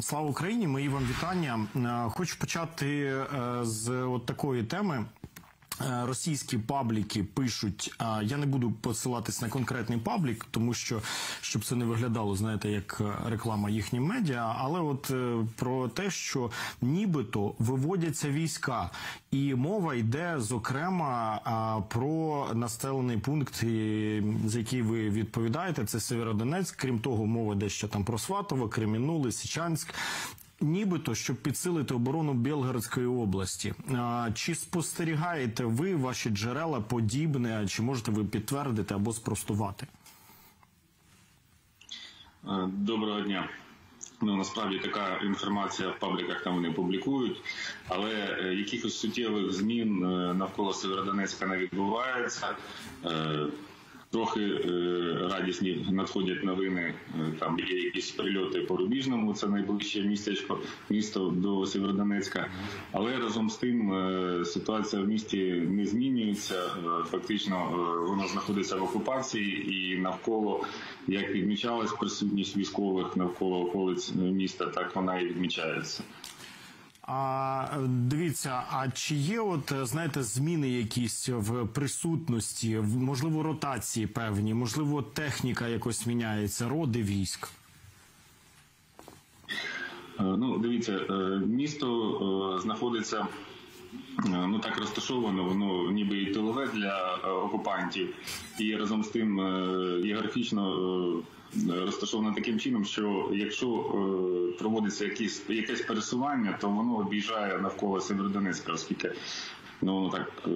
Слава Україні! Мої вам вітання. Е, Хочу почати е, з от такої теми. Е, Російські пабліки пишуть. а Я не буду посилатись на конкретний паблік, тому що щоб це не виглядало, знаєте, як е, реклама їхнім медіа. Але от е, про те, що нібито виводяться війська, і мова йде зокрема про населений пункт, за який ви відповідаєте. Це Сєвєродонецьк. Крім того, мова йде ще там про Сватово, Креміну, Лисичанськ. Нібито щоб підсилити оборону Білгородської області. Чи спостерігаєте ви ваші джерела подібне? Чи можете ви підтвердити або спростувати? Е, Доброго дня. Ну насправді така інформація в пабліках там вони публікують, але е, якихось суттєвих змін е, навколо Северодонецька не відбувається. Трохи е, радісні надходять новини. е, Там є якісь прильоти по Рубіжному, це найближче містечко, місто до Сєвєродонецька. Але разом з тим е, ситуація в місті не змінюється. Фактично воно знаходиться в окупації і навколо, як відмічалась присутність військових навколо околиць міста, так вона і відмічається. А дивіться, а чи є, от знаєте, зміни якісь в присутності, в можливо, ротації певні, можливо, техніка якось міняється, роди військ? Е, Ну, дивіться, е, місто е, знаходиться ну так розташовано, воно ніби і тилове для е, окупантів, і разом з тим е, географічно е, розташовано таким чином, що якщо е, проводиться якісь якесь пересування, то воно об'їжджає навколо Северодонецька, оскільки ну так е,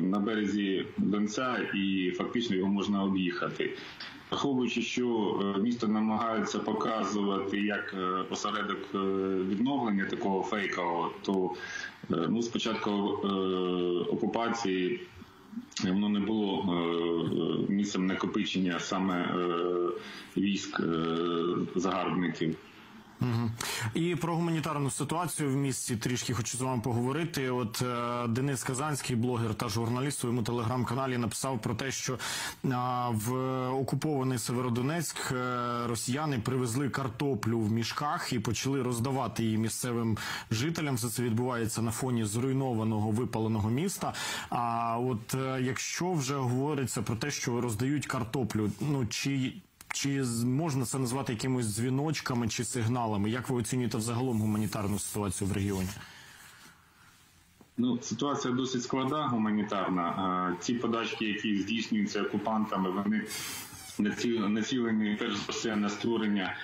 на березі Донця, і фактично його можна об'їхати. Враховуючи, що е, місто намагається показувати як е, осередок е, відновлення такого фейкового, то ну спочатку окупації воно не було місцем накопичення саме військ загарбників. І про гуманітарну ситуацію в місті трішки хочу з вами поговорити. От е, Денис Казанський, блогер та журналіст, своєму телеграм-каналі написав про те, що е, в окупований Северодонецьк е, росіяни привезли картоплю в мішках і почали роздавати її місцевим жителям. Все це відбувається на фоні зруйнованого випаленого міста. А от е, якщо вже говориться про те, що роздають картоплю, ну чи чи можна це назвати якимось дзвіночками чи сигналами? Як ви оцінюєте взагалом гуманітарну ситуацію в регіоні? Ну, ситуація досить складна гуманітарна. Ці подачки, які здійснюються окупантами, вони наці- націлені перш за все на створення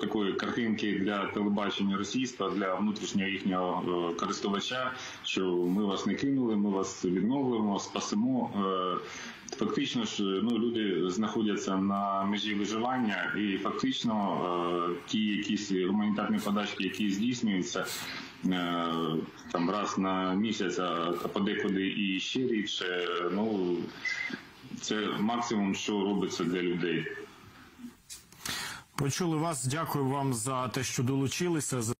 такої картинки для телебачення російського, для внутрішнього їхнього е, користувача, що ми вас не кинули, ми вас відновлюємо, спасемо. Е, Фактично ж, ну люди знаходяться на межі виживання, і фактично е, ті якісь гуманітарні подачки, які здійснюються е, там раз на місяць, а подекуди і ще рідше, ну це максимум, що робиться для людей. Почули вас. Дякую вам за те, що долучилися.